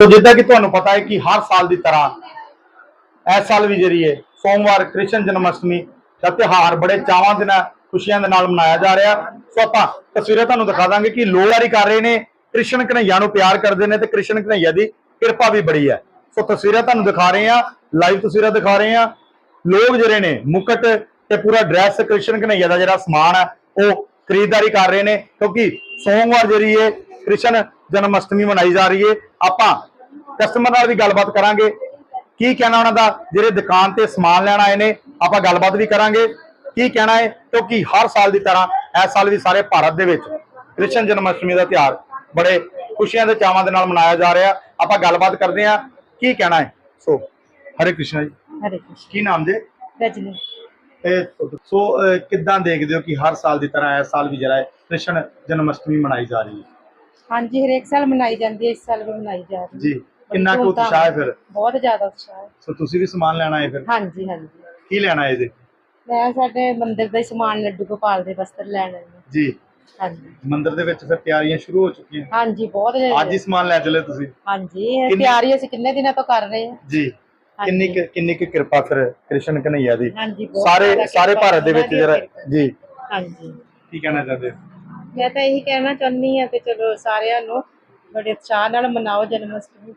ਤੋ ਜਿੱਦਾਂ ਕਿ ਤੁਹਾਨੂੰ ਪਤਾ ਹੈ ਕਿ ਹਰ ਸਾਲ ਦੀ ਤਰ੍ਹਾਂ ਇਸ ਸਾਲ ਵੀ ਜਿਹੜੀ ਸੋਮਵਾਰ ਕ੍ਰਿਸ਼ਨ ਜਨਮ ਅਸ਼ਟਮੀ ਦਾ ਤਿਉਹਾਰ ਬੜੇ ਚਾਵਾਂ ਦੇ ਨਾਲ, ਖੁਸ਼ੀਆਂ ਦੇ ਨਾਲ ਮਨਾਇਆ ਜਾ ਰਿਹਾ। ਸੋ ਆਪਾਂ ਤਸਵੀਰਾਂ ਤੁਹਾਨੂੰ ਦਿਖਾ ਦਾਂਗੇ ਕਿ ਲੋਕ ਕਰ ਰਹੇ ਨੇ, ਕ੍ਰਿਸ਼ਨ ਕਨਈਆ ਨੂੰ ਪਿਆਰ ਕਰਦੇ ਨੇ ਤੇ ਕ੍ਰਿਸ਼ਨ ਕਨਈਆ ਦੀ ਕਿਰਪਾ ਵੀ ਬੜੀ ਹੈ। ਸੋ ਤਸਵੀਰਾਂ ਤੁਹਾਨੂੰ ਦਿਖਾ ਰਹੇ ਆ ਲਾਈਵ ਤਸਵੀਰਾਂ ਦਿਖਾ ਰਹੇ ਆ ਲੋਕ ਜਿਹੜੇ ਨੇ, ਮੁਕਟ ਤੇ ਪੂਰਾ ਡਰੈਸ ਕ੍ਰਿਸ਼ਨ ਕਨਈਆ ਦਾ ਜਿਹੜਾ ਸਮਾਨ ਹੈ, ਉਹ ਖਰੀਦਦਾਰੀ ਕਰ ਰਹੇ ਨੇ। ਕਿਉਂਕਿ ਸੋਮਵਾਰ ਜਿਹੜੀ ਹੈ ਕ੍ਰਿਸ਼ਨ ਜਨਮ ਅਸ਼ਟਮੀ ਮਨਾਈ ਜਾ ਰਹੀ ਹੈ। ਆਪਾਂ ਕਸਟਮਰ ਨਾਲ ਵੀ ਗੱਲਬਾਤ ਕਰਾਂਗੇ। ਕੀ ਕਹਿਣਾ ਉਹਨਾਂ ਦਾ? ਜਿਹੜੇ ਦੁਕਾਨ ਤੇ ਸਮਾਨ ਲੈਣ ਆਏ ਨੇ ਆਪਾਂ ਗੱਲਬਾਤ ਵੀ ਕਰਾਂਗੇ। ਕੀ ਕਹਿਣਾ ਹੈ? ਕਿਉਂਕਿ ਹਰ ਸਾਲ ਦੀ ਤਰ੍ਹਾਂ ਇਸ ਸਾਲ ਵੀ ਸਾਰੇ ਭਾਰਤ ਦੇ ਵਿੱਚ ਕ੍ਰਿਸ਼ਨ ਜਨਮ ਅਸ਼ਟਮੀ ਦਾ ਤਿਉਹਾਰ ਬੜੇ ਖੁਸ਼ੀਆਂ ਦੇ ਚਾਵਾਂ ਦੇ ਨਾਲ ਮਨਾਇਆ ਜਾ ਰਿਹਾ। ਆਪਾਂ ਗੱਲਬਾਤ ਕਰਦੇ ਹਾਂ। ਕੀ ਕਹਿਣਾ ਹੈ? ਸੋ ਹਰੇ ਕ੍ਰਿਸ਼ਨ ਜੀ। ਹਰੇ ਕ੍ਰਿਸ਼ਨ। ਕੀ ਨਾਮ ਜੇ? ਰਜਨੀ। ਸੋ ਕਿੱਦਾਂ ਦੇਖਦੇ ਹੋ ਕਿ ਹਰ ਸਾਲ ਦੀ ਤਰ੍ਹਾਂ ਇਸ ਸਾਲ ਵੀ ਜਿਹੜਾ ਹੈ ਕ੍ਰਿਸ਼ਨ ਜਨਮ ਅਸ਼ਟਮੀ ਮਨਾਈ ਜਾ ਰਹੀ ਹੈ? ਹਾਂਜੀ ਹਰੇਕ ਸਾਲ ਮਨਾਈ ਜਾਂਦੀ ਹੈ ਇਸ ਸਾਲ ਵੀ ਮਨਾਈ ਜਾ ਰਹੀ ਹੈ। ਜੀ। ਕਿੰਨਾ ਕੁ ਉਤਸ਼ਾਹ ਹੈ ਫਿਰ? ਬਹੁਤ ਜ਼ਿਆਦਾ ਉਤਸ਼ਾਹ ਹੈ। ਸੋ ਤੁਸੀਂ ਵੀ ਸਮਾਨ ਲੈਣਾ ਹੈ ਫਿਰ? ਹਾਂਜੀ ਹਾਂਜੀ। ਕੀ ਲੈਣਾ ਹੈ ਇਹਦੇ ਮੈਂ ਸਾਡੇ ਮੰਦਿਰ ਦਾ ਹੀ ਸਮਾਨ ਲੱਡੂ ਗੋਪਾਲ ਦੇ ਵਸਤਰ ਲੈਣ ਆਈ ਹਾਂ। ਜੀ। ਹਾਂਜੀ। ਮੰਦਿਰ ਦੇ ਵਿੱਚ ਫਿਰ ਤਿਆਰੀਆਂ ਸ਼ੁਰੂ ਹੋ ਚੁੱਕੀਆਂ। ਹਾਂਜੀ ਬਹੁਤ ਅੱਜ ਹੀ ਸਮਾਨ ਲੈ ਚਲੇ ਤੁਸੀਂ? ਹਾਂਜੀ ਇਹ ਕਿੰਨੀ- ਤਿਆਰੀ ਅਸੀਂ ਕਿੰਨੇ ਦਿਨਾਂ ਤੋਂ ਕਰ ਰਹੇ ਹਾਂ। ਜੀ। ਕਿੰਨੀ ਕੁ- ਕਿੰਨੀ ਕੁ ਕਿਰਪਾ ਫਿਰ ਕ੍ਰਿਸ਼ਨ ਕਨਈਆ ਦੀ? ਹਾਂਜੀ ਬਹੁਤ ਸਾਰੇ ਜ਼ਿਆਦਾ ਸਾਰੇ ਕਿਰਪਾ ਭਾਰਤ ਦੇ ਵਿੱਚ ਉਹਨਾਂ ਦੀ ਜਿਹੜਾ ਕਿਰਪਾ। ਜੀ। ਹਾਂਜੀ। ਕੀ ਕਹਿਣਾ ਚਾਹਦੇ? ਹੋ ਮੈਂ ਤਾਂ ਇਹੀ ਕਹਿਣਾ ਚਾਹੁੰਦੀ ਹਾਂ ਕਿ ਚਲੋ ਸਾਰਿਆਂ ਨੂੰ ਬੜੇ ਉਤਸ਼ਾਹ ਨਾਲ ਮਨਾਓ ਜਨਮ ਅਸ਼ਟਮੀ।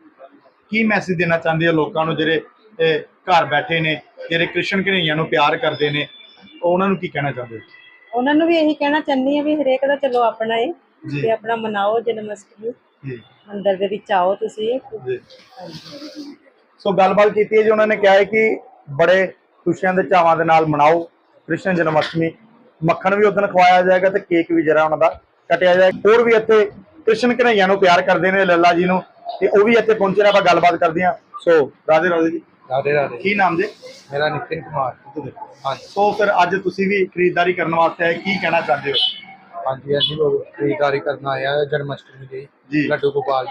ਕੀ ਮੈਸੇਜ ਦੇਣਾ ਚਾਹੁੰਦੇ ਹੋ ਲੋਕਾਂ ਨੂੰ ਜਿਹੜੇ ਘਰ ਬੈਠੇ ਨੇ ਜਿਹੜੇ ਕ੍ਰਿਸ਼ਨ ਕਨਈਆ ਨੂੰ ਪਿਆਰ ਕਰਦੇ ਨੇ? ਉਹ ਉਹਨਾਂ ਨੂੰ ਕੀ ਕਹਿਣਾ ਚਾਹੁੰਦੇ ਹੋ? ਉਹਨਾਂ ਨੂੰ ਵੀ ਇਹੀ ਕਹਿਣਾ ਚਾਹੁੰਦੀ ਹਾਂ ਵੀ ਹਰੇਕ ਦਾ ਚਲੋ ਆਪਣਾ ਜੀ। ਤੇ ਆਪਣਾ ਮਨਾਓ ਜਨਮ ਅਸ਼ਟਮੀ ਜੀ। ਮੰਦਿਰ ਦੇ ਵਿੱਚ ਆਓ ਤੁਸੀਂ। ਸੋ ਗੱਲਬਾਤ ਕੀਤੀ ਹੈ ਜੀ ਉਹਨਾਂ ਨੇ ਕਿਹਾ ਹੈ ਕਿ ਬੜੇ ਖੁਸ਼ੀਆਂ ਦੇ ਚਾਵਾਂ ਦੇ ਨਾਲ ਮਨਾਓ ਕ੍ਰਿਸ਼ਨ ਜਨਮ ਅਸ਼ਟਮੀ ਮੱਖਣ ਵੀ ਉਦੋਂ ਖਵਾਇਆ ਜਾਏਗਾ ਤੇ ਕੇਕ ਵੀ ਜਿਹੜਾ ਉਹਨਾਂ ਦਾ ਕਟਿਆ ਜਾਏਗਾ। ਹੋਰ ਵੀ ਇੱਥੇ ਕ੍ਰਿਸ਼ਨ ਕਨਈਆ ਨੂੰ ਪਿਆਰ ਕਰਦੇ ਨੇ ਲੱਲਾ ਜੀ ਨੂੰ। ਤੇ ਉਹ ਵੀ ਇੱਥੇ ਪਹੁੰਚੇ ਨੇ ਆਪਾਂ ਗੱਲਬਾਤ ਕਰਦੇ ਹਾਂ। ਸੋ ਰਾਧੇ ਰਾਧੇ ਜੀ। ਰਾਧੇ ਰਾਧੇ। ਕੀ ਨਾਮ ਜੀ? ਮੇਰਾ ਨਿਤਿਨ ਕੁਮਾਰ ਹਾਂਜੀ। ਸੋ ਫਿਰ ਅੱਜ ਤੁਸੀਂ ਵੀ ਖਰੀਦਦਾਰੀ ਕਰਨ ਵਾਸਤੇ ਆਏ ਕੀ ਕਹਿਣਾ ਚਾਹੁੰਦੇ ਹੋ? ਹਾਂਜੀ ਹਾਂਜੀ ਉਹ ਖਰੀਦਦਾਰੀ ਕਰਨ ਆਇਆ ਜਨਮ ਅਸ਼ਟਮੀ ਜੀ। ਲੱਡੂ ਗੋਪਾਲ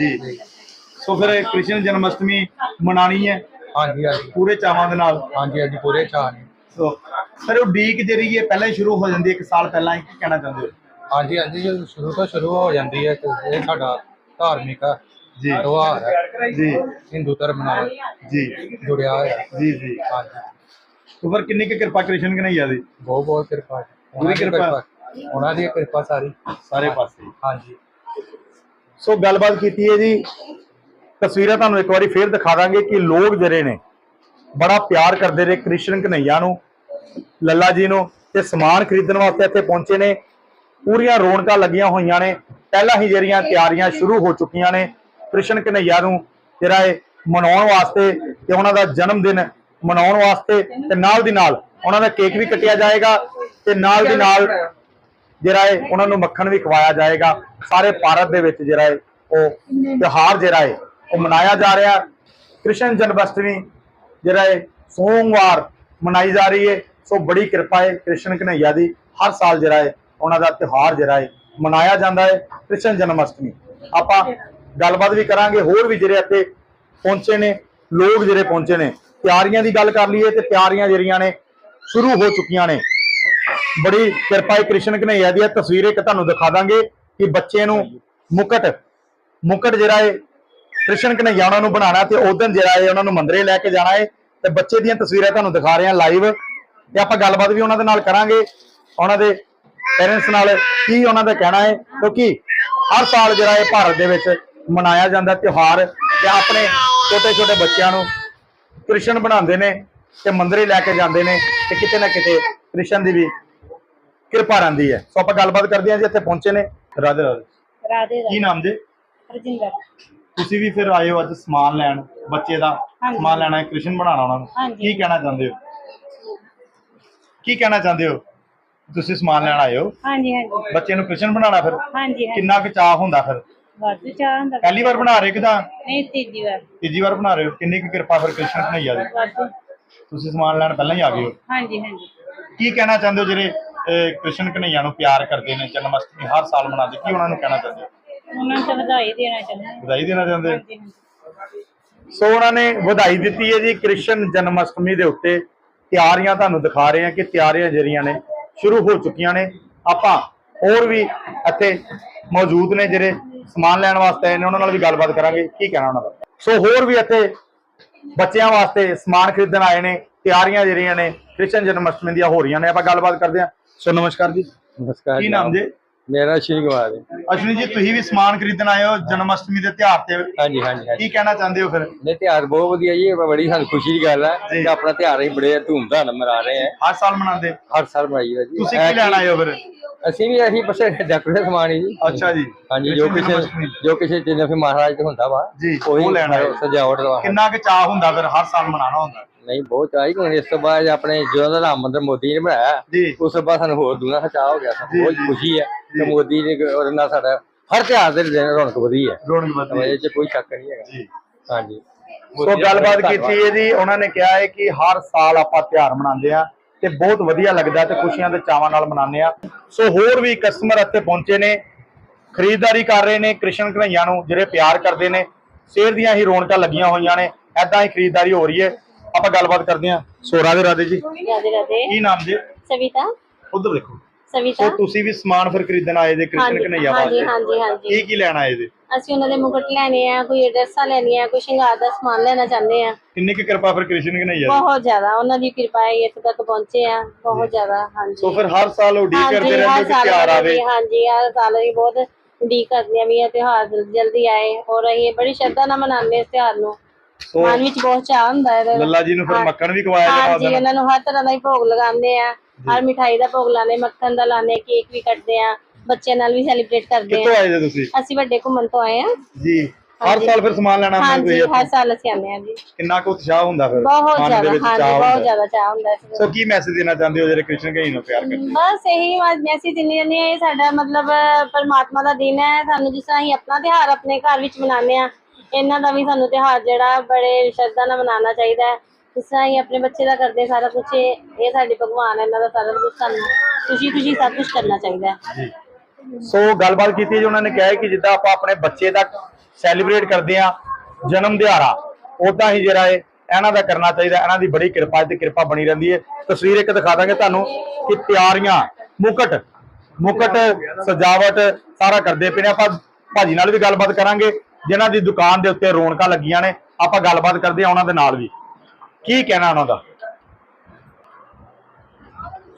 ਜੀ। ਜੀ। ਸੋ ਫਿਰ ਇਹ ਕ੍ਰਿਸ਼ਨ ਜਨਮ ਅਸ਼ਟਮੀ ਮਨਾਣੀ ਹੈ? ਹਾਂਜੀ ਹਾਂਜੀ। ਪੂਰੇ ਚਾਵਾਂ ਦੇ ਨਾਲ? ਹਾਂਜੀ ਹਾਂਜੀ ਪੂਰੇ ਚਾਅ ਨੇ। ਸੋ ਫਿਰ ਉਹ ਡੀਕ ਜਿਹੜੀ ਹੈ ਪਹਿਲਾਂ ਹੀ ਸ਼ੁਰੂ ਹੋ ਜਾਂਦੀ ਹੈ ਇੱਕ ਸਾਲ ਪਹਿਲਾਂ ਹੀ ਕੀ ਕਹਿਣਾ ਚਾਹੁੰਦੇ ਹੋ? ਹਾਂਜੀ ਹਾਂਜੀ ਜਦੋਂ ਸ਼ੁਰੂ ਤੋਂ ਸ਼ੁਰੂ ਹੋ ਜਾਂਦੀ ਹੈ ਤੇ ਇਹ ਸਾਡਾ ਧਾਰਮਿਕ ਜੀ। ਤਿਉਹਾਰ ਹੈ ਜੀ। ਹਿੰਦੂ ਧਰਮ ਨਾਲ ਜੀ। ਜੁੜਿਆ ਹੋਇਆ। ਜੀ ਜੀ। ਹਾਂਜੀ। ਫਿਰ ਕਿੰਨੀ ਕੁ ਕਿਰਪਾ ਕ੍ਰਿਸ਼ਨ ਕਨਈਆ ਦੀ? ਬਹੁਤ ਬਹੁਤ ਕਿਰਪਾ। ਹੈ। ਉਹਨਾਂ ਦੀ ਕਿਰਪਾ। ਕਿਰਪਾ। ਉਹਨਾਂ ਦੀ ਕਿਰਪਾ ਸਾਰੀ। ਸਾਰੇ ਪਾਸੇ। ਹਾਂਜੀ। ਸੋ ਗੱਲਬਾਤ ਕੀਤੀ ਹੈ ਜੀ। ਤਸਵੀਰਾਂ ਤੁਹਾਨੂੰ ਇੱਕ ਵਾਰੀ ਫੇਰ ਦਿਖਾ ਦਾਂਗੇ ਕਿ ਲੋਕ ਜਿਹੜੇ ਨੇ ਬੜਾ ਪਿਆਰ ਕਰਦੇ ਨੇ ਕ੍ਰਿਸ਼ਨ ਕਨਈਆ ਨੂੰ ਲੱਲਾ ਜੀ ਨੂੰ ਤੇ ਸਮਾਨ ਖਰੀਦਣ ਵਾਸਤੇ ਇੱਥੇ ਪਹੁੰਚੇ ਨੇ। ਪੂਰੀਆਂ ਰੌਣਕਾਂ ਲੱਗੀਆਂ ਹੋਈਆਂ ਨੇ। ਪਹਿਲਾਂ ਹੀ ਜਿਹੜੀਆਂ ਤਿਆਰੀਆਂ ਸ਼ੁਰੂ ਹੋ ਚੁੱਕੀਆਂ ਨੇ। ਕ੍ਰਿਸ਼ਨ ਕਨਈਆ ਨੂੰ ਜਿਹੜਾ ਹੈ ਮਨਾਉਣ ਵਾਸਤੇ ਤੇ ਉਹਨਾਂ ਦਾ ਜਨਮ ਦਿਨ ਮਨਾਉਣ ਵਾਸਤੇ ਤੇ ਨਾਲ ਦੀ ਨਾਲ ਉਹਨਾਂ ਦਾ ਕੇਕ ਵੀ ਕੱਟਿਆ ਜਾਏਗਾ ਤੇ ਨਾਲ ਦੀ ਨਾਲ ਜਿਹੜਾ ਹੈ ਉਹਨਾਂ ਨੂੰ ਮੱਖਣ ਵੀ ਖਵਾਇਆ ਜਾਏਗਾ। ਸਾਰੇ ਭਾਰਤ ਦੇ ਵਿੱਚ ਜਿਹੜਾ ਹੈ ਉਹ ਤਿਉਹਾਰ ਜਿਹੜਾ ਹੈ ਉਹ ਮਨਾਇਆ ਜਾ ਰਿਹਾ। ਕ੍ਰਿਸ਼ਨ ਜਨਮਅਸ਼ਟਮੀ ਜਿਹੜਾ ਹੈ ਸੋਮਵਾਰ ਮਨਾਈ ਜਾ ਰਹੀ ਹੈ। ਸੋ ਬੜੀ ਕਿਰਪਾ ਹੈ ਕ੍ਰਿਸ਼ਨ ਕਨਈਆ ਦੀ। ਹਰ ਸਾਲ ਜਿਹੜਾ ਹੈ ਉਹਨਾਂ ਦਾ ਤਿਉਹਾਰ ਜਿਹੜਾ ਹੈ ਮਨਾਇਆ ਜਾਂਦਾ ਹੈ। ਕ੍ਰਿਸ਼ਨ ਜਨਮਅਸ਼ਟਮੀ। ਆਪਾਂ ਗੱਲਬਾਤ ਵੀ ਕਰਾਂਗੇ, ਹੋਰ ਵੀ ਜਿਹੜੇ ਇੱਥੇ ਪਹੁੰਚੇ ਨੇ, ਲੋਕ ਜਿਹੜੇ ਪਹੁੰਚੇ ਨੇ, ਤਿਆਰੀਆਂ ਦੀ ਗੱਲ ਕਰ ਲਈਏ ਤੇ ਤਿਆਰੀਆਂ ਜਿਹੜੀਆਂ ਨੇ ਸ਼ੁਰੂ ਹੋ ਚੁੱਕੀਆਂ ਨੇ। ਬੜੀ ਕਿਰਪਾ ਹੈ ਕ੍ਰਿਸ਼ਨ ਕਨਈਆ ਦੀ ਤਸਵੀਰ ਇੱਕ ਤੁਹਾਨੂੰ ਦਿਖਾ ਦਾਂਗੇ ਕਿ ਬੱਚੇ ਨੂੰ ਮੁਕਟ ਮੁਕਟ ਜਿਹੜਾ ਹੈ ਕ੍ਰਿਸ਼ਨ ਕਨਈਆ ਉਹਨਾਂ ਨੂੰ ਬਣਾਉਣਾ ਤੇ ਉਦੋਂ ਜਿਹੜਾ ਹੈ ਉਹਨਾਂ ਨੂੰ ਮੰਦਰੇ ਲੈ ਕੇ ਜਾਣਾ ਹੈ। ਤੇ ਬੱਚੇ ਦੀਆਂ ਤਸਵੀਰਾਂ ਤੁਹਾਨੂੰ ਦਿਖਾ ਰਹੇ ਹਾਂ ਲਾਈਵ ਤੇ ਆਪਾਂ ਗੱਲਬਾਤ ਵੀ ਉਹਨਾਂ ਦੇ ਨਾਲ ਕਰਾਂਗੇ। ਉਹਨਾਂ ਦੇ ਪੇਰੈਂਟਸ ਨਾਲ ਕੀ ਉਹਨਾਂ ਦਾ ਕਹਿਣਾ ਹੈ, ਕਿਉਂਕਿ ਹਰ ਸਾਲ ਜਿਹੜਾ ਹੈ ਭਾਰਤ ਦੇ ਵਿੱਚ ਮਨਾਇਆ ਜਾਂਦਾ ਤਿਉਹਾਰ ਤੇ ਆਪਣੇ ਛੋਟੇ ਛੋਟੇ ਬੱਚਿਆਂ ਨੂੰ ਕ੍ਰਿਸ਼ਨ ਬਣਾਉਂਦੇ ਨੇ ਤੇ ਮੰਦਰੇ ਲੈ ਕੇ ਜਾਂਦੇ ਨੇ ਤੇ ਕਿਤੇ ਨਾ ਕਿਤੇ ਕ੍ਰਿਸ਼ਨ ਦੀ ਵੀ ਕਿਰਪਾ ਰਹਿੰਦੀ ਹੈ। ਸੋ ਆਪਾਂ ਗੱਲਬਾਤ ਕਰਦੇ ਹਾਂ ਜੀ ਇੱਥੇ ਪਹੁੰਚੇ ਨੇ ਰਾਧੇ ਰਾਧੇ। ਰਾਧੇ ਕੀ ਨਾਮ ਜੀ? ਰਜਿੰਦਰ। ਤੁਸੀਂ ਵੀ ਫਿਰ ਆਏ ਹੋ ਅੱਜ ਸਮਾਨ ਲੈਣ ਬੱਚੇ ਦਾ। ਸਮਾਨ ਲੈਣਾ ਹੈ ਕ੍ਰਿਸ਼ਨ ਬਣਾਉਣਾ ਉਹਨਾਂ ਨੂੰ। ਕੀ ਕਹਿਣਾ ਚਾਹੁੰਦੇ ਹੋ? ਕੀ ਕਹਿਣਾ ਚਾਹੁੰਦੇ ਹੋ? ਤੁਸੀਂ ਸਮਾਨ ਲੈਣ ਆਏ ਹੋ? ਹਾਂਜੀ ਹਾਂਜੀ। ਬੱਚੇ ਨੂੰ ਕ੍ਰਿਸ਼ਨ ਬਣਾਉਣਾ ਫਿਰ? ਹਾਂਜੀ ਹਾਂਜੀ। ਕਿੰਨਾ ਕੁ ਚਾਹ ਹੁੰਦਾ ਫਿਰ? ਵਾਧੂ ਚਾਹ ਹੁੰਦਾ ਪਹਿਲੀ ਵਾਰ ਬਣਾ ਰਹੇ ਕਿਦਾਂ? ਨਹੀਂ ਤੀਜੀ ਵਾਰ। ਤੀਜੀ ਵਾਰ ਬਣਾ ਰਹੇ ਹੋ? ਕਿੰਨੀ ਕੁ ਕਿਰਪਾ ਫਿਰ ਕ੍ਰਿਸ਼ਨ ਕਨਈਆ ਦੀ? ਵਾਧੂ। ਤੁਸੀਂ ਸਮਾਨ ਲੈਣ ਪਹਿਲਾਂ ਹੀ ਆ ਗਏ ਹੋ? ਹਾਂਜੀ ਹਾਂਜੀ। ਕੀ ਕਹਿਣਾ ਚਾਹੁੰਦੇ ਹੋ ਜਿਹੜੇ ਅਹ, ਕ੍ਰਿਸ਼ਨ ਕਨਈਆ ਨੂੰ ਪਿਆਰ ਕਰਦੇ ਨੇ ਜਨਮ ਅਸ਼ਟਮੀ ਹਰ ਸਾਲ ਮਨਾਉਂਦੇ ਕੀ ਉਹਨਾਂ ਨੂੰ ਕਹਿਣਾ ਚਾਹੁੰਦੇ ਹੋ? ਉਹਨਾਂ ਨੂੰ ਤਾਂ ਵਧਾਈ ਦੇਣਾ ਚਾਹੁੰਦੇ। ਵਧਾਈ ਦੇਣਾ ਚਾਹੁੰਦੇ? ਹੋ ਹਾਂਜੀ ਹਾਂਜੀ। ਸੋ ਉਹਨਾਂ ਨੇ ਵਧਾਈ ਦਿੱਤੀ ਹੈ ਜੀ ਕ੍ਰਿਸ਼ਨ ਜਨਮ ਅਸ਼ਟਮੀ ਦੇ ਉੱਤੇ। ਤਿਆਰੀਆਂ ਤੁਹਾਨੂੰ ਦਿਖਾ ਰਹੇ ਹਾਂ ਕਿ ਤਿਆਰੀਆਂ ਜਿਹੜੀਆਂ ਨੇ ਸ਼ੁਰੂ ਹੋ ਚੁੱਕੀਆਂ ਨੇ। ਆਪਾਂ ਹੋਰ ਵੀ ਇੱਥੇ ਮੌਜੂਦ ਨੇ ਜਿਹੜੇ ਸਮਾਨ ਲੈਣ ਵਾਸਤੇ ਆਏ ਨੇ ਉਹਨਾਂ ਨਾਲ ਵੀ ਗੱਲਬਾਤ ਕਰਾਂਗੇ। ਕੀ ਕਹਿਣਾ ਉਹਨਾਂ ਦਾ? ਸੋ ਹੋਰ ਵੀ ਇੱਥੇ ਬੱਚਿਆਂ ਵਾਸਤੇ ਸਮਾਨ ਖਰੀਦਣ ਆਏ ਨੇ ਤਿਆਰੀਆਂ ਜਿਹੜੀਆਂ ਨੇ ਕ੍ਰਿਸ਼ਨ ਜਨਮ ਅਸ਼ਟਮੀ ਦੀਆਂ ਹੋ ਰਹੀਆਂ ਨੇ। ਆਪਾਂ ਗੱਲਬਾਤ ਕਰਦੇ ਹਾਂ। ਸੋ ਨਮਸਕਾਰ ਜੀ। ਨਮਸਕਾਰ ਕੀ ਨਾਮ ਜੀ? ਮੇਰਾ ਸ਼੍ਰੀ ਹੈ ਅਸ਼ਵਨੀ ਜੀ ਤੁਸੀਂ ਵੀ ਸਮਾਨ ਖਰੀਦਣ ਆਏ ਹੋ ਜਨਮ ਅਸ਼ਟਮੀ ਦੇ ਤਿਉਹਾਰ ਤੇ। ਹਾਂਜੀ ਹਾਂਜੀ ਹਾਂਜੀ। ਕੀ ਕਹਿਣਾ ਚਾਹੁੰਦੇ ਹੋ ਫਿਰ? ਨੇ ਤਿਉਹਾਰ ਬਹੁਤ ਵਧੀਆ ਜੀ ਇਹ ਬੜੀ ਸਾਨੂੰ ਖੁਸ਼ੀ ਦੀ ਗੱਲ ਹੈ ਜੀ। ਕਿ ਆਪਣਾ ਤਿਉਹਾਰ ਅਸੀਂ ਬੜੇ ਧੂਮਧਾਮ ਨਾਲ ਮਨਾ ਰਹੇ ਹਾਂ। ਹਰ ਸਾਲ ਮਨਾਉਂਦੇ। ਹਰ ਸਾਲ ਮਨਾਈਦਾ ਜੀ। ਤੁਸੀਂ ਕੀ ਲੈਣ ਆਏ ਹੋ ਫਿਰ? ਅਸੀਂ ਵੀ ਅਸੀਂ ਬਸ ਡੈਕੋਰੇਸ਼ਨ ਸਮਾਨ ਹੀ ਜੀ। ਅੱਛਾ ਜੀ। ਹਾਂਜੀ ਜੋ ਕਿਸੇ। ਜੋ ਕਿਸੇ ਜਿੰਨੇ ਫਿਰ ਮਹਾਰਾਜ ਤੇ ਹੁੰਦਾ ਵਾ। ਜੀ, ਉਹੀ ਲੈਣ ਆਏ ਹੋ। ਸਜਾਵਟ ਦਾ। ਕਿੰਨਾ ਕੁ ਚਾਹ ਹੁੰਦਾ ਫਿਰ ਹਰ ਸਾਲ ਮਨਾਉਣਾ ਹੁੰਦਾ? ਨਹੀਂ ਬਹੁਤ ਚਾਹੀ ਹੁਣ ਇਸ ਤੋਂ ਬਾਅਦ ਆਪਣੇ ਜਦੋਂ ਦਾ ਰਾਮ ਮੰਦਿਰ ਮੋਦੀ ਨੇ ਬਣਾਇਆ ਜੀ। ਉਸ ਤੋਂ ਬਾਅਦ ਸਾਨੂੰ ਹੋਰ ਦੂਣਾ ਚਾਹ ਹੋ ਗਿਆ। ਸਾਨੂੰ ਬਹੁਤ। ਖੁਸ਼ੀ ਹੈ ਕਿ ਮੋਦੀ ਨੇ ਉਹਦੇ ਨਾਲ ਸਾਡਾ ਹਰ ਤਿਉਹਾਰ ਦੇ ਦਿਨ ਰੌਣਕ ਵਧੀ ਹੈ। ਰੌਣਕ ਵਧੀ ਇਹ 'ਚ ਕੋਈ ਸ਼ੱਕ ਨਹੀਂ ਹੈਗਾ। ਜੀ। ਹਾਂਜੀ। ਸੋ ਗੱਲਬਾਤ ਕੀਤੀ ਹੈ ਜੀ ਉਹਨਾਂ ਨੇ ਕਿਹਾ ਹੈ ਕਿ ਹਰ ਸਾਲ ਆਪਾਂ ਤਿਉਹਾਰ ਮਨਾਉਂਦੇ ਆ ਤੇ ਬਹੁਤ ਵਧੀਆ ਲੱਗਦਾ ਤੇ ਖੁਸ਼ੀਆਂ ਤੇ ਚਾਵਾਂ ਨਾਲ ਮਨਾਉਂਦੇ ਆ ਸੋ ਹੋਰ ਵੀ ਕਸਟਮਰ ਇੱਥੇ ਪਹੁੰਚੇ ਨੇ ਖਰੀਦਦਾਰੀ ਕਰ ਰਹੇ ਨੇ ਕ੍ਰਿਸ਼ਨ ਕਨਈਆ ਨੂੰ ਜਿਹੜੇ ਪਿਆਰ ਕਰਦੇ ਨੇ। ਸ਼ੇਰ ਦੀਆਂ ਹੀ ਰੌਣਕਾਂ ਲੱਗੀਆਂ ਹੋਈਆਂ ਨੇ। ਐਦਾਂ ਹੀ ਖਰੀਦਦਾਰੀ ਹੋ ਰਹੀ ਹੈ। ਆਪਾਂ ਗੱਲਬਾਤ ਕਰਦੇ ਆ ਸੋ ਰਾਧੇ ਰਾਧੇ ਜੀ। ਰਾਧੇ ਰਾਧੇ। ਕੀ ਨਾਮ ਜੀ? ਸਵਿਤਾ। ਉਧਰ ਦੇਖੋ। ਸਵਿਤਾ। ਸੋ ਤੁਸੀਂ ਵੀ ਸਮਾਨ ਫਿਰ ਖਰੀਦਣ ਆਏ ਜੇ ਕ੍ਰਿਸ਼ਨ ਹਾਂਜੀ ਕਨਈਆ ਹਾਂਜੀ ਵਾਸਤੇ। ਹਾਂਜੀ ਹਾਂਜੀ ਕੀ ਕੀ ਲੈਣ ਆਏ ਜੇ? ਅਸੀਂ ਉਹਨਾਂ ਦੇ ਮੁਕਟ ਲੈਣੇ ਆ ਕੋਈ ਡਰੈਸਾਂ ਲੈਣੀਆਂ ਕੋਈ ਸ਼ਿੰਗਾਰ ਦਾ ਸਮਾਨ ਲੈਣਾ ਚਾਹੁੰਦੇ ਆ। ਕਿੰਨੀ ਕੁ ਕਿਰਪਾ ਫਿਰ ਕ੍ਰਿਸ਼ਨ ਕਨਈਆ ਦੀ? ਬਹੁਤ ਜ਼ਿਆਦਾ ਉਹਨਾਂ ਦੀ ਕਿਰਪਾ ਹੈ ਇੱਥੇ ਤੱਕ ਪਹੁੰਚੇ ਆ ਬਹੁਤ ਜ਼ਿਆਦਾ ਹਾਂਜੀ। ਸੋ ਫਿਰ ਹਰ ਸਾਲ ਉਡੀਕ ਕਰਦੇ ਰਹਿੰਦੇ ਹੋ ਕਿ ਤਿਉਹਾਰ ਆਵੇ। ਹਾਂਜੀ ਹਾਂਜੀ ਹਰ ਸਾਲ ਅਸੀਂ ਬਹੁਤ ਉਡੀਕ ਕਰਦੇ ਆ ਵੀ ਇਹ ਤਿਉਹਾਰ ਜਲ- ਜਲਦੀ ਆਏ ਔਰ ਅਸੀਂ ਬੜੀ ਸ਼ਰਧਾ ਨਾਲ ਮਨਾਉਂਦੇ ਇਸ ਤਿਉਹਾਰ ਨੂੰ। ਸੋ ਮਨ ਵਿੱਚ ਬਹੁਤ ਚਾਹ ਹੁੰਦਾ ਹੈ ਇਹਦਾ। ਲੱਲਾ ਜੀ ਨੂੰ ਫਿਰ ਹਾਂ- ਮੱਖਣ ਵੀ ਖਵਾਇਆ ਜਾਣਾ ਹਾਂਜੀ ਉਹਨਾਂ ਨੂੰ। ਹਰ ਤਰ੍ਹਾਂ ਦਾ ਹੀ ਭੋਗ ਲਗਾਉਂਦੇ ਆ। ਹਰ ਮਿਠਾਈ ਦਾ ਭੋਗ ਲਾਉਂਦੇ ਮੱਖਣ ਦਾ ਲਾਉਂਦੇ ਕੇਕ ਵੀ ਕੱਟਦੇ ਆ ਬੱਚਿਆਂ ਨਾਲ ਵੀ ਸੈਲੀਬ੍ਰੇਟ ਕਰਦੇ ਕਿੱਥੋਂ ਆ। ਆਏ ਜੇ ਤੁਸੀਂ? ਅਸੀਂ ਵੱਡੇ ਘੁੰਮਣ ਤੋਂ ਆਏ ਆ ਜੀ ਹਰ ਸਾਲ ਫਿਰ ਸਮਾਨ ਲੈਣਾ ਹੁੰਦਾ ਹਾਂਜੀ ਤੁਸੀਂ ਹਰ? ਸਾਲ ਅਸੀਂ ਆਉਂਦੇ ਆ ਜੀ। ਕਿੰਨਾ ਕੁ ਉਤਸ਼ਾਹ ਹੁੰਦਾ ਫਿਰ? ਬਹੁਤ ਦੇ ਜ਼ਿਆਦਾ ਵਿੱਚ ਹਾਂਜੀ ਚਾਅ ਬਹੁਤ ਹੁੰਦਾ। ਜ਼ਿਆਦਾ ਚਾਹ ਹੁੰਦਾ ਇਸ ਸੋ ਕੀ ਮੈਸੇਜ ਦੇਣਾ ਚਾਹੁੰਦੇ ਹੋ ਜਿਹੜੇ ਕ੍ਰਿਸ਼ਨ ਕਹੀ ਨੂੰ ਪਿਆਰ ਕਰਦੇ? ਬਸ ਇਹੀ ਮੈਸੇਜ ਦਿੰਦੇ ਜਾਂਦੇ ਆ ਇਹ ਸਾਡਾ ਮਤਲਬ ਪਰਮਾਤਮਾ ਦਾ ਦਿਨ ਹੈ। ਸਾਨੂੰ ਜਿਸ ਤਰ੍ਹਾਂ ਅਸੀਂ ਆਪਣਾ ਤਿਉਹਾਰ ਆਪਣੇ ਘਰ ਵਿੱਚ ਮਨਾਉਂਦੇ ਆ ਇਹਨਾਂ ਦਾ ਵੀ ਸਾਨੂੰ ਤਿਉਹਾਰ ਜਿਹੜਾ ਬੜੇ ਸ਼ਰਧਾ ਨਾਲ ਮਨਾਉਣਾ ਚਾਹੀਦਾ ਹੈ। ਜਿਸ ਤਰ੍ਹਾਂ ਅਸੀਂ ਆਪਣੇ ਬੱਚੇ ਦਾ ਕਰਦੇ ਸਾਰਾ ਕੁਝ ਇਹ ਸਾਡੇ ਭਗਵਾਨ ਹੈ, ਇਹਨਾਂ ਦਾ ਸਾਰਾ ਕੁਝ ਸਾਨੂੰ ਖੁਸ਼ੀ ਖੁਸ਼ੀ ਸਭ ਕੁਝ ਕਰਨਾ ਚਾਹੀਦਾ ਹੈ। ਸੋ ਗੱਲਬਾਤ ਕੀਤੀ ਜੀ, ਉਹਨਾਂ ਨੇ ਕਿਹਾ ਕਿ ਜਿੱਦਾਂ ਆਪਾਂ ਆਪਣੇ ਬੱਚੇ ਦਾ ਸੈਲੀਬ੍ਰੇਟ ਕਰਦੇ ਆ ਜਨਮ ਦਿਹਾੜਾ ਉਦਾਂ ਹੀ ਜਿਹੜਾ ਹੈ ਇਹਨਾਂ ਦਾ ਕਰਨਾ ਚਾਹੀਦਾ ਇਹਨਾਂ ਦੀ ਬੜੀ ਕਿਰਪਾ ਤੇ ਕਿਰਪਾ ਬਣੀ ਰਹਿੰਦੀ ਹੈ। ਤਸਵੀਰ ਇੱਕ ਦਿਖਾ ਦਾਂਗੇ ਤੁਹਾਨੂੰ ਕਿ ਤਿਆਰੀਆਂ, ਮੁਕਟ ਮੁਕਟ, ਸਜਾਵਟ ਸਾਰਾ ਕਰਦੇ ਪਏ ਨੇ। ਆਪਾਂ ਭਾਜੀ ਨਾਲ ਵੀ ਗੱਲਬਾਤ ਕਰਾਂਗੇ। ਜਿਨ੍ਹਾਂ ਦੀ ਦੁਕਾਨ ਦੇ ਉੱਤੇ ਰੌਣਕਾਂ ਲੱਗੀਆਂ ਨੇ ਆਪਾਂ ਗੱਲਬਾਤ ਕਰਦੇ ਆ ਉਹਨਾਂ ਦੇ ਨਾਲ ਵੀ। ਕੀ ਕਹਿਣਾ ਉਹਨਾਂ ਦਾ?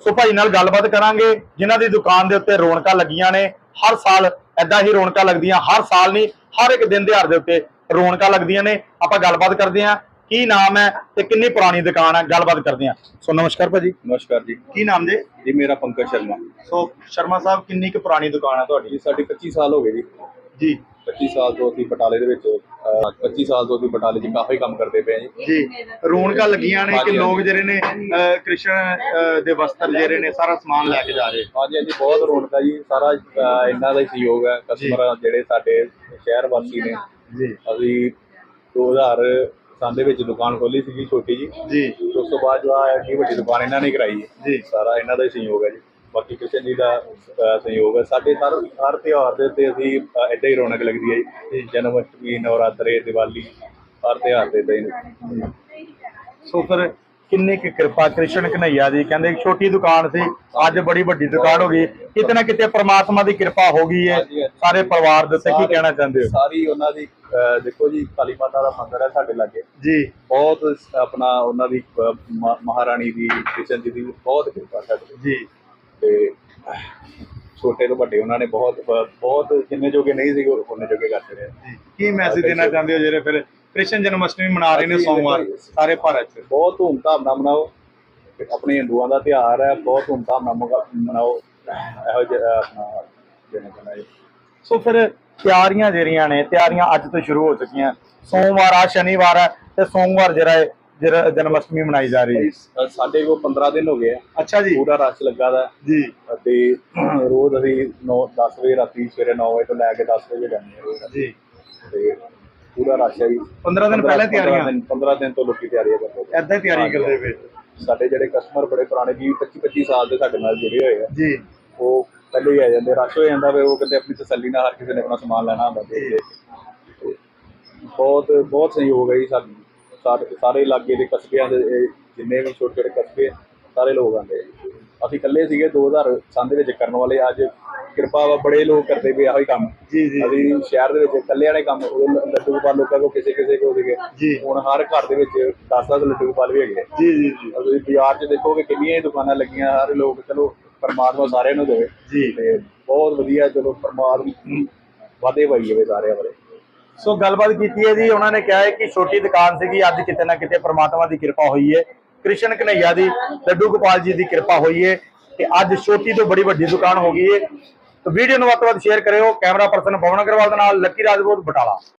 ਸੋ ਭਾਈ ਨਾਲ ਗੱਲਬਾਤ ਕਰਾਂਗੇ ਜਿਨ੍ਹਾਂ ਦੀ ਦੁਕਾਨ ਦੇ ਉੱਤੇ ਰੌਣਕਾਂ ਲੱਗੀਆਂ ਨੇ ਹਰ ਸਾਲ ਐਦਾਂ ਹੀ ਰੌਣਕਾਂ ਲੱਗਦੀਆਂ ਹਰ ਸਾਲ ਨਹੀਂ ਹਰ ਇੱਕ ਦਿਨ ਦਿਹਾੜ ਦੇ ਉੱਤੇ ਰੌਣਕਾਂ ਲੱਗਦੀਆਂ ਨੇ। ਆਪਾਂ ਗੱਲਬਾਤ ਕਰਦੇ ਹਾਂ ਕੀ ਨਾਮ ਹੈ ਤੇ ਕਿੰਨੀ ਪੁਰਾਣੀ ਦੁਕਾਨ ਹੈ ਗੱਲਬਾਤ ਕਰਦੇ ਹਾਂ। ਸੋ ਨਮਸਕਾਰ ਭਾਜੀ। ਨਮਸਕਾਰ ਜੀ। ਕੀ ਨਾਮ ਜੀ? ਜੀ ਮੇਰਾ ਪੰਕਜ ਸ਼ਰਮਾ। ਸੋ ਸ਼ਰਮਾ ਸਾਹਿਬ ਕਿੰਨੀ ਕੁ ਪੁਰਾਣੀ ਦੁਕਾਨ ਹੈ ਤੁਹਾਡੀ? ਸਾਡੀ 25 ਸਾਲ ਹੋ ਗਏ ਜੀ। ਜੀ। 25 ਸਾਲ ਤੋਂ ਅਸੀਂ ਬਟਾਲੇ ਦੇ ਵਿੱਚ ਅਹ, 25 ਸਾਲ ਤੋਂ ਅਸੀਂ ਬਟਾਲੇ 'ਚ ਕਾਫੀ ਕੰਮ ਕਰਦੇ ਪਏ ਹਾਂ ਜੀ। ਜੀ ਰੌਣਕਾਂ ਲੱਗੀਆਂ ਨੇ ਕਿ ਲੋਕ ਜਿਹੜੇ ਨੇ ਅਹ, ਕ੍ਰਿਸ਼ਨ ਅਹ, ਦੇ ਵਸਤਰ ਜਿਹੜੇ ਨੇ ਸਾਰਾ ਸਮਾਨ ਲੈ ਕੇ ਜਾ ਰਹੇ। ਹਾਂਜੀ ਹਾਂਜੀ ਬਹੁਤ ਰੌਣਕ ਜੀ। ਸਾਰਾ ਅਹ, ਇਹਨਾਂ ਦਾ ਹੀ ਸਹਿਯੋਗ ਹੈ ਕਸਟਮਰ ਜਿਹੜੇ ਸਾਡੇ ਸ਼ਹਿਰ ਵਾਸੀ ਨੇ। ਜੀ। ਅਸੀਂ 2000 ਸਾਲ ਦੇ ਵਿੱਚ ਦੁਕਾਨ ਖੋਲੀ ਸੀਗੀ ਛੋਟੀ ਜੀ ਜੀ। ਉਸ ਤੋਂ ਬਾਅਦ ਜੋ ਆ ਵੱਡੀ ਦੁਕਾਨ ਇਹਨਾਂ ਨੇ ਕਰਾਈ ਹੈ। ਜੀ। ਸਾਰਾ ਇਹਨਾਂ ਦਾ ਹੀ ਸਹਿਯੋਗ ਹੈ ਜੀ। ਬਾਕੀ ਕ੍ਰਿਸ਼ਨ ਜੀ ਦਾ ਸਹਿਯੋਗ ਹੈ। ਸਾਡੇ ਹਰ ਹਰ ਤਿਉਹਾਰ ਦੇ ਉੱਤੇ ਅਸੀਂ ਏਦਾਂ ਹੀ ਰੌਣਕ ਲੱਗਦੀ ਹੈ ਜੀ। ਜਨਮ ਅਸ਼ਟਮੀ ਨਵਰਾਤਰੇ ਦੀਵਾਲੀ ਹਰ ਤਿਉਹਾਰ ਦੇ ਹੀ ਸੋ ਫਿਰ ਕਿੰਨੀ ਕੁ ਕਿਰਪਾ ਕ੍ਰਿਸ਼ਨ ਕਨਈਆ ਦੀ ਕਹਿੰਦੇ ਛੋਟੀ ਦੁਕਾਨ ਸੀ ਅੱਜ ਬੜੀ ਵੱਡੀ ਦੁਕਾਨ ਹੋ ਗਈ। ਕਿਤੇ ਨਾ ਕਿਤੇ ਪ੍ਰਮਾਤਮਾ ਦੀ ਕਿਰਪਾ ਹੋ ਗਈ ਹੈ। ਸਾਰੇ ਪਰਿਵਾਰ ਦੇ ਉੱਤੇ ਕੀ ਕਹਿਣਾ ਚਾਹੁੰਦੇ ਹੋ? ਸਾਰੀ ਉਹਨਾਂ ਦੀ ਦੇਖੋ ਜੀ ਕਾਲੀ ਮਾਤਾ ਦਾ ਮੰਦਿਰ ਹੈ ਸਾਡੇ ਲਾਗੇ। ਜੀ। ਬਹੁਤ ਆਪਣਾ ਉਹਨਾਂ ਦੀ ਮਹਾਰਾਣੀ ਦੀ ਕ੍ਰਿਸ਼ਨ ਜੀ ਦੀ ਬਹੁਤ ਕਿਰਪਾ ਸਾਡੇ ਤੇ। ਜੀ। ਤੇ ਛੋਟੇ ਤੋਂ ਵੱਡੇ ਉਹਨਾਂ ਨੇ ਬਹੁਤ ਬਹੁਤ ਜਿੰਨੇ ਜੋਗੇ ਨਹੀਂ ਸੀ ਉਹਨੇ ਜੋਗੇ ਕਰਦੇ ਰਹੇ। ਜੀ ਕੀ ਮੈਸੇਜ ਦੇਣਾ ਚਾਹੁੰਦੇ ਹੋ ਜਿਹੜੇ ਫਿਰ ਕ੍ਰਿਸ਼ਨ ਜਨਮ ਅਸ਼ਟਮੀ ਮਨਾ ਰਹੇ ਨੇ ਸੋਮਵਾਰ ਸਾਰੇ ਭਾਰਤ 'ਚ? ਬਹੁਤ ਧੂਮਧਾਮ ਨਾਲ ਮਨਾਓ ਆਪਣੇ ਹਿੰਦੂਆਂ ਦਾ ਤਿਉਹਾਰ ਹੈ ਬਹੁਤ ਧੂਮਧਾਮ ਨਾਲ ਮਗਾ- ਮਨਾਓ ਇਹੋ ਜਿਹਾ ਆਪਣਾ ਜਿਹਨੇ ਬਣਾਏ। ਸੋ ਫਿਰ ਤਿਆਰੀਆਂ ਜਿਹੜੀਆਂ ਨੇ ਤਿਆਰੀਆਂ ਅੱਜ ਤੋਂ ਸ਼ੁਰੂ ਹੋ ਚੁੱਕੀਆਂ। ਸੋਮਵਾਰ ਆ ਸ਼ਨੀਵਾਰ ਹੈ ਤੇ ਸੋਮਵਾਰ ਜਿਹੜਾ ਹੈ ਜਿਹੜਾ ਜਨਮ ਅਸ਼ਟਮੀ ਮਨਾਈ ਜਾ ਰਹੀ ਹੈ। ਸਾਡੇ ਕੋਲ 15 ਦਿਨ ਹੋ ਗਏ ਆ। ਅੱਛਾ ਜੀ। ਪੂਰਾ ਰਸ਼ ਲੱਗਾ ਦਾ। ਜੀ। ਅਤੇ ਰੋਜ਼ ਅਸੀਂ 9 10 ਵਜੇ ਰਾਤੀ ਸਵੇਰੇ 9 ਵਜੇ ਤੋਂ ਲੈ ਕੇ 10 ਵਜੇ ਜਾਂਦੇ ਰੋਜ਼ ਜੀ। ਤੇ ਪੂਰਾ ਰਸ਼ ਹੈ ਜੀ। 15 ਦਿਨ ਪਹਿਲਾਂ ਤਿਆਰੀਆਂ? 15 ਦਿਨ ਤੋਂ ਲੋਕੀ ਤਿਆਰੀਆਂ ਕਰਦੇ। ਐਦਾਂ ਹੀ ਤਿਆਰੀ ਕਰਦੇ ਪਏ? ਸਾਡੇ ਜਿਹੜੇ ਕਸਟਮਰ ਬੜੇ ਪੁਰਾਣੇ ਜੀ 25 25 ਸਾਲ ਦੇ ਸਾਡੇ ਨਾਲ ਜੁੜੇ ਹੋਏ ਆ। ਜੀ। ਉਹ ਪਹਿਲੇ ਹੀ ਆ ਜਾਂਦੇ ਰਸ਼ ਹੋ ਜਾਂਦਾ ਵੇ ਉਹ ਕਹਿੰਦੇ ਆਪਣੀ ਤਸੱਲੀ ਨਾਲ ਹਰ ਕਿਸੇ ਨੇ ਆਪਣਾ ਸਮਾਨ ਲੈਣਾ ਹੁੰਦਾ। ਤੇ ਬਹੁਤ ਬਹੁਤ ਸਹਿਯੋਗ ਹੈ ਜੀ ਸਾਡੀ। ਸਾਡੇ ਸਾਰੇ ਇਲਾਕੇ ਦੇ ਕਸਬਿਆਂ ਦੇ ਇਹ ਜਿੰਨੇ ਵੀ ਛੋਟੇ ਛੋਟੇ ਕਸਬੇ ਆ, ਸਾਰੇ ਲੋਕ ਆਉਂਦੇ ਆ। ਅਸੀਂ ਇਕੱਲੇ ਸੀਗੇ 2000 ਸੰਨ ਦੇ ਵਿੱਚ ਕਰਨ ਵਾਲੇ ਅੱਜ ਕਿਰਪਾ ਵਾ ਬੜੇ ਲੋਕ ਕਰਦੇ ਪਏ ਆਹੋ ਹੀ ਕੰਮ ਜੀ ਜੀ ਅਸੀਂ ਸ਼ਹਿਰ ਦੇ ਵਿੱਚ ਇਕੱਲੇ ਵਾਲੇ ਕੰਮ ਉਹ ਲੱਡੂ ਗੋਪਾਲ ਲੋਕਾਂ ਕੋ ਕਿਸੇ ਕਿਸੇ ਕੋ ਸੀਗੇ ਜੀ। ਹੁਣ ਹਰ ਘਰ ਦੇ ਵਿੱਚ 10-10 ਲੱਡੂ ਗੋਪਾਲ ਵੀ ਹੈਗੇ। ਜੀ ਜੀ ਜੀ ਔਰ ਤੁਸੀਂ ਬਾਜ਼ਾਰ 'ਚ ਦੇਖੋਗੇ ਕਿੰਨੀਆਂ ਹੀ ਦੁਕਾਨਾਂ ਲੱਗੀਆਂ ਸਾਰੇ ਲੋਕ ਚਲੋ ਪਰਮਾਤਮਾ ਸਾਰਿਆਂ ਨੂੰ ਦੇਵੇ ਜੀ। ਤੇ ਬਹੁਤ ਵਧੀਆ ਚਲੋ ਪਰਮਾਤਮਾ ਵਾਦੇ ਪਾਈ ਜਾਵੇ ਸਾਰਿਆਂ ਬਾਰੇ ਸੋ ਗੱਲਬਾਤ ਕੀਤੀ ਹੈ ਜੀ, ਉਹਨਾਂ ਨੇ ਕਿਹਾ ਹੈ ਕਿ ਛੋਟੀ ਦੁਕਾਨ ਸੀਗੀ, ਅੱਜ ਕਿਤੇ ਨਾ ਕਿਤੇ ਪ੍ਰਮਾਤਮਾ ਦੀ ਕਿਰਪਾ ਹੋਈ ਹੈ। ਕ੍ਰਿਸ਼ਨ ਕਨਈਆ ਦੀ, ਲੱਡੂ ਗੋਪਾਲ ਜੀ ਦੀ ਕਿਰਪਾ ਹੋਈ ਹੈ ਕਿ ਅੱਜ ਛੋਟੀ ਤੋਂ ਬੜੀ ਵੱਡੀ ਦੁਕਾਨ ਹੋ ਗਈ ਹੈ। ਤਾਂ ਵੀਡੀਓ ਨੂੰ ਵੱਧ ਤੋਂ ਵੱਧ ਸ਼ੇਅਰ ਕਰਿਓ, ਕੈਮਰਾ ਪਰਸਨ ਪਵਨ ਅਗਰਵਾਲ ਦੇ ਨਾਲ, ਲੱਕੀ ਰਾਜਪੂਤ ਬਟਾਲਾ।